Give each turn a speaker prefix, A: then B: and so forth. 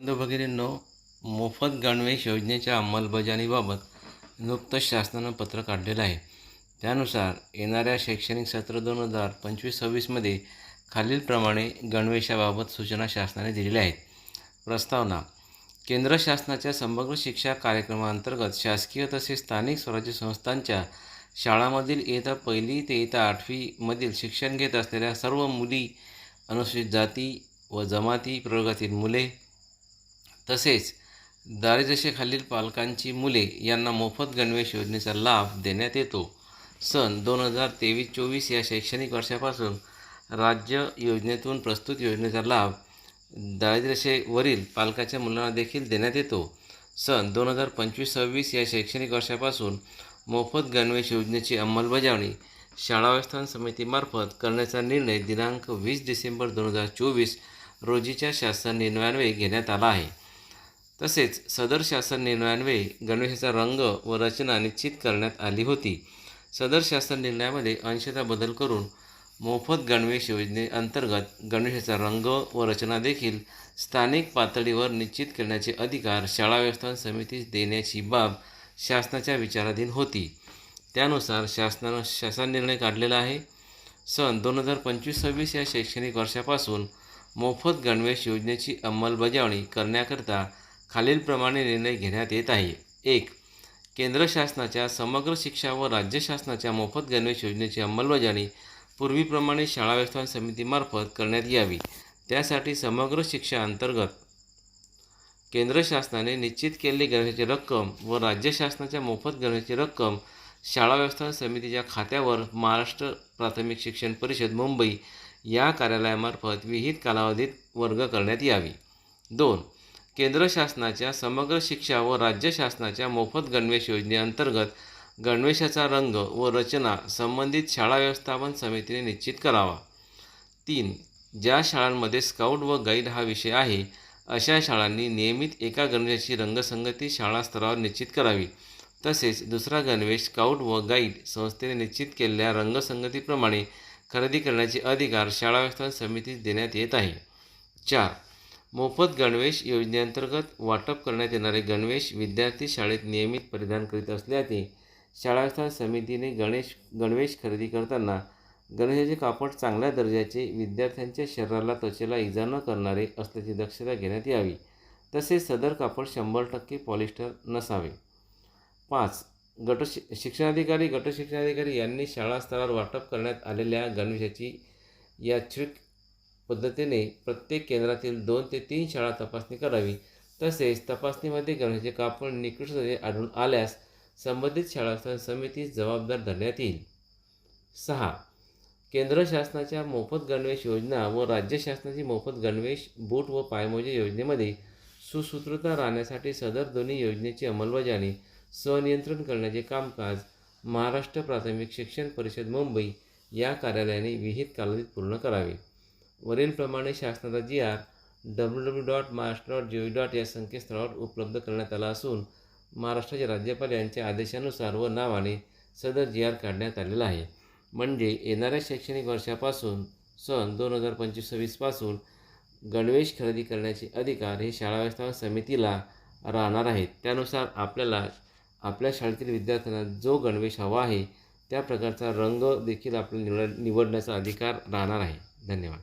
A: बंधू भगिनींनो मोफत गणवेश योजनेच्या अंमलबजावणीबाबत नुकतंच शासनानं पत्र काढलेलं आहे. त्यानुसार येणाऱ्या शैक्षणिक सत्र दोन हजार पंचवीस सव्वीसमध्ये खालीलप्रमाणे गणवेशाबाबत सूचना शासनाने दिलेल्या आहेत. प्रस्तावना केंद्र शासनाच्या समग्र शिक्षा कार्यक्रमाअंतर्गत शासकीय तसेच स्थानिक स्वराज्य संस्थांच्या शाळांमधील इयत्ता पहिली ते इयत्ता आठवीमधील शिक्षण घेत असलेल्या सर्व मुली अनुसूचित जाती व जमाती प्रयोगातील मुले तसेच दारिद्र्यरेषेखालील पालकांची मुले यांना मोफत गणवेश योजनेचा लाभ देण्यात येतो. सन दोन हजार तेवीस चोवीस या शैक्षणिक वर्षापासून राज्य योजनेतून प्रस्तुत योजनेचा लाभ दारिद्र्यरेषेवरील पालकाच्या मुलांना देखील देण्यात येतो. सन दोन हजार पंचवीस सव्वीस या शैक्षणिक वर्षापासून मोफत गणवेश योजनेची अंमलबजावणी शाळा व्यवस्थापन समितीमार्फत करण्याचा निर्णय दिनांक वीस डिसेंबर दोन हजार चोवीस रोजीच्या शासन निर्णयान्वये घेण्यात आला आहे. तसेच सदर शासन निर्णयान्वये गणवेशाचा रंग व रचना निश्चित करण्यात आली होती. सदर शासन निर्णयामध्ये अंशतः बदल करून मोफत गणवेश योजनेअंतर्गत गणवेशाचा रंग व रचना देखील स्थानिक पातळीवर निश्चित करण्याचे अधिकार शाळा व्यवस्थापन समितीस देण्याची बाब शासनाच्या विचाराधीन होती. त्यानुसार शासनानं शासन निर्णय काढलेला आहे. सन दोन हजार पंचवीस सव्वीस या शैक्षणिक वर्षापासून मोफत गणवेश योजनेची अंमलबजावणी करण्याकरता खालीलप्रमाणे निर्णय घेण्यात येत आहे. एक केंद्र शासनाच्या समग्र शिक्षा व राज्य शासनाच्या मोफत गणवेश योजनेची अंमलबजावणी पूर्वीप्रमाणे शाळा व्यवस्थापन समितीमार्फत करण्यात यावी. त्यासाठी समग्र शिक्षा अंतर्गत केंद्र शासनाने निश्चित केलेली गणवेशाची रक्कम व राज्य शासनाच्या मोफत गणवेशाची रक्कम शाळा व्यवस्थापन समितीच्या खात्यावर महाराष्ट्र प्राथमिक शिक्षण परिषद मुंबई या कार्यालयामार्फत विहित कालावधीत वर्ग करण्यात यावी. दोन केंद्र शासनाच्या समग्र शिक्षा व राज्य शासनाच्या मोफत गणवेश योजनेअंतर्गत गणवेशाचा रंग व रचना संबंधित शाळा व्यवस्थापन समितीने निश्चित करावा. तीन ज्या शाळांमध्ये स्काउट व गाईड हा विषय आहे अशा शाळांनी नियमित एका गणवेशाची रंगसंगती शाळा स्तरावर निश्चित करावी. तसेच दुसरा गणवेश स्काउट व गाईड संस्थेने निश्चित केलेल्या रंगसंगतीप्रमाणे खरेदी करण्याचे अधिकार शाळा व्यवस्थापन समितीस देण्यात येत आहे. चार मोफत गणवेश योजनेअंतर्गत वाटप करण्यात येणारे गणवेश विद्यार्थी शाळेत नियमित परिधान करीत असल्याने शाळास्थळ समितीने गणेश गणवेश खरेदी करताना गणेशाचे कापड चांगल्या दर्जाचे विद्यार्थ्यांच्या शरीराला त्वचेला इजा न करणारे असल्याची दक्षता घेण्यात यावी. तसेच सदर कापड शंभर टक्के पॉलिस्टर नसावे. पाच गट शि शिक्षणाधिकारी गटशिक्षणाधिकारी यांनी शाळा स्तरावर वाटप करण्यात आलेल्या गणवेशाची यादृच्छिक पद्धतीने प्रत्येक केंद्रातील दोन ते तीन शाळा तपासणी करावी. तसेच तपासणीमध्ये गणवेशाचे कापड निकृष्ट आढळून आल्यास संबंधित शाळा समितीस जबाबदार धरण्यात येईल. सहा. केंद्र शासनाच्या मोफत गणवेश योजना व राज्य शासनाची मोफत गणवेश बूट व पायमोजे योजनेमध्ये सुसूत्रता राहण्यासाठी सदर दोन्ही योजनेची अंमलबजावणी स्वनियंत्रण करण्याचे कामकाज महाराष्ट्र प्राथमिक शिक्षण परिषद मुंबई या कार्यालयाने विहित कालावधीत पूर्ण करावे. वरीलप्रमाणे शासनाचा G R W W dot Maharashtra dot G O dot या संकेतस्थळावर उपलब्ध करण्यात आला असून महाराष्ट्राचे राज्यपाल यांच्या आदेशानुसार व नावाने सदर जी आर काढण्यात आलेला आहे. म्हणजे येणाऱ्या शैक्षणिक वर्षापासून सन दोन हजार पंचवीस सव्वीसपासून गणवेश खरेदी करण्याचे अधिकार हे शाळा व्यवस्थापन समितीला राहणार आहेत. त्यानुसार आपल्याला आपल्या शाळेतील विद्यार्थ्यांना जो गणवेश हवा आहे त्या प्रकारचा रंग देखील आपल्याला निवड निवडण्याचा अधिकार राहणार आहे. धन्यवाद.